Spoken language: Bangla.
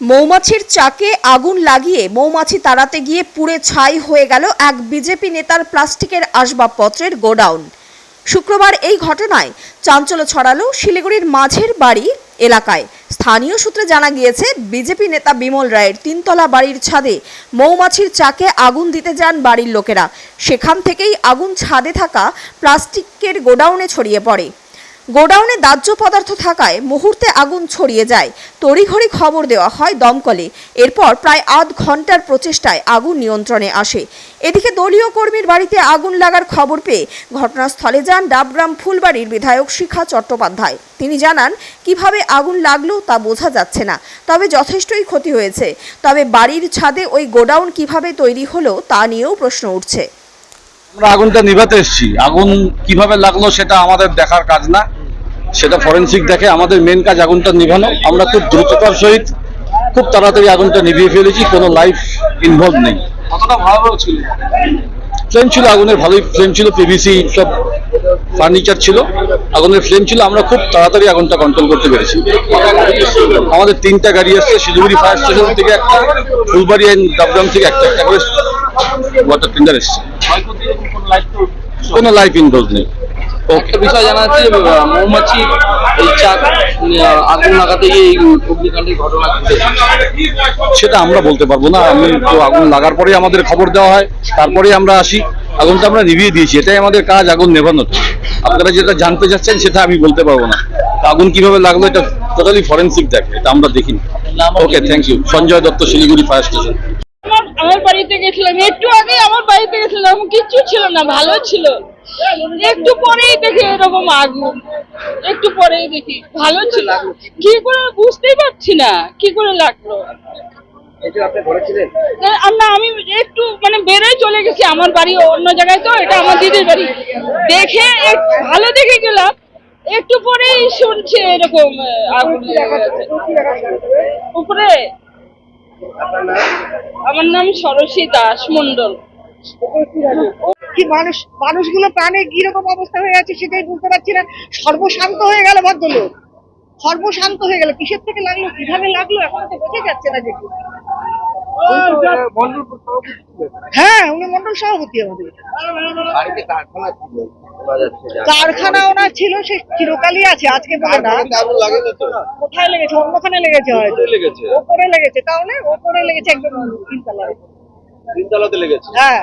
মৌমাছির চাকে আগুন লাগিয়ে মৌমাছি তাড়াতে গিয়ে পুড়ে ছাই হয়ে গেল এক বিজেপি নেতার প্লাস্টিকের আসবাবপত্রের গোডাউন। শুক্রবার এই ঘটনায় চাঞ্চল্য ছড়ালো শিলিগুড়ির মাঝের বাড়ি এলাকায়। স্থানীয় সূত্রে জানা গিয়েছে, বিজেপি নেতা বিমল রায়ের তিনতলা বাড়ির ছাদে মৌমাছির চাকে আগুন দিতে যান বাড়ির লোকেরা। সেখান থেকেই আগুন ছাদে থাকা প্লাস্টিকের গোডাউনে ছড়িয়ে পড়ে। গোডাউনে দাহ্য পদার্থ থাকায় মুহূর্তে আগুন ছড়িয়ে যায়। তড়িঘড়ি খবর দেওয়া হয় দমকলে। এরপর প্রায় আধ ঘণ্টার প্রচেষ্টায় আগুন নিয়ন্ত্রণে আসে। এদিকে দলীয় কর্মীর বাড়িতে আগুন লাগার খবর পেয়ে ঘটনাস্থলে যান ডাবগ্রাম ফুলবাড়ির বিধায়ক শিখা চট্টোপাধ্যায়। তিনি জানান, কীভাবে আগুন লাগল তা বোঝা যাচ্ছে না, তবে যথেষ্টই ক্ষতি হয়েছে। তবে বাড়ির ছাদে ওই গোডাউন কীভাবে তৈরি হলো তা নিয়েও প্রশ্ন উঠছে। আমরা আগুনটা নিভাতে এসেছি। আগুন কীভাবে লাগল সেটা আমাদের দেখার কাজ না। সেটা ফরেন্সিক দেখে আমাদের মেন কাজ আগুনটা নিভানো। আমরা খুব দ্রুততার সহিত খুব তাড়াতাড়ি আগুনটা নিভিয়ে ফেলেছি কোনো লাইফ ইনভলভ নেই। কতটা ভয়াবহ ছিল? ফ্লেম ছিল আগুনের ভালোই ফ্লেম ছিল পিভিসি সব ফার্নিচার ছিল। আগুনের ফ্লেম ছিল আমরা খুব তাড়াতাড়ি আগুনটা কন্ট্রোল করতে পেরেছি। আমাদের তিনটা গাড়ি আসছে শিলিগুড়ি ফায়ার স্টেশন থেকে একটা ফুলবাড়ি অ্যান্ড ডাবগ্রাম থেকে একটা একটা করে ওয়াটার টেন্ডার এসছে। কোনো লাইফ ইনভলভ নেই। একটা বিষয় জানা যাচ্ছে মৌমাছি এই চাক আগুন লাগাতে গিয়ে এই অগ্নিকাণ্ডের ঘটনা ঘটেছে। সেটা আমরা বলতে পারব না। আমি তো আগুন লাগার পরে আমাদের খবর দেওয়া হয় তারপরে আমরা আসি। আগুনটা আমরা নিভিয়ে দিয়েছি এটাই আমাদের কাজ আগুন নেভানো। আপনারা যেটা জানতে চাচ্ছেন সেটা আমি বলতে পারব না। তো আগুন কীভাবে লাগল এটা টোটালি ফরেন্সিক দেখে এটা আমরা দেখিনি। Okay thank you Sanjay Dutta Siliguri fire station আমার আমার বাড়িতে গেছিলাম একটু আগে আমার বাড়িতে গেছিলাম কিচ্ছু ছিল না ভালো ছিল। একটু পরেই দেখি এরকম আগুন একটু পরেই দেখি। ভালো ছিল। কি করে বুঝতেই পারছি না। কি করে লাগল? আমরা আমি একটু মানে বেরোয় চলে গেছি। আমার বাড়ি অন্য জায়গায় তো এটা আমার দিদির বাড়ি। দেখে ভালো দেখে গেলাম। একটু পরেই শুনছে এরকম আগুন উপরে? আমার নাম সরসী দাস মন্ডল কি মানুষ মানুষগুলো প্রাণে কীরকম অবস্থা হয়ে আছে সেটাই বুঝতে পারছি না। সর্বশান্ত হয়ে গেল ভদ্রলোক। সর্বশান্ত হয়ে গেল। কিসের থেকে লাগল? কীভাবে লাগল? এখন তো বোঝা যাচ্ছে না দেখি হ্যাঁ উনি মন্ডল সভাপতি আমাদের। কারখানা ওনার ছিল সে চিরকালই আছে। আজকে কোথায় লেগেছে? অন্যখানে লেগেছে হয়তো। লেগেছে। ওপরে লেগেছে তাহলে ওপরে লেগেছে একদম তিনতলায়। তিনতলাতে লেগেছে। হ্যাঁ।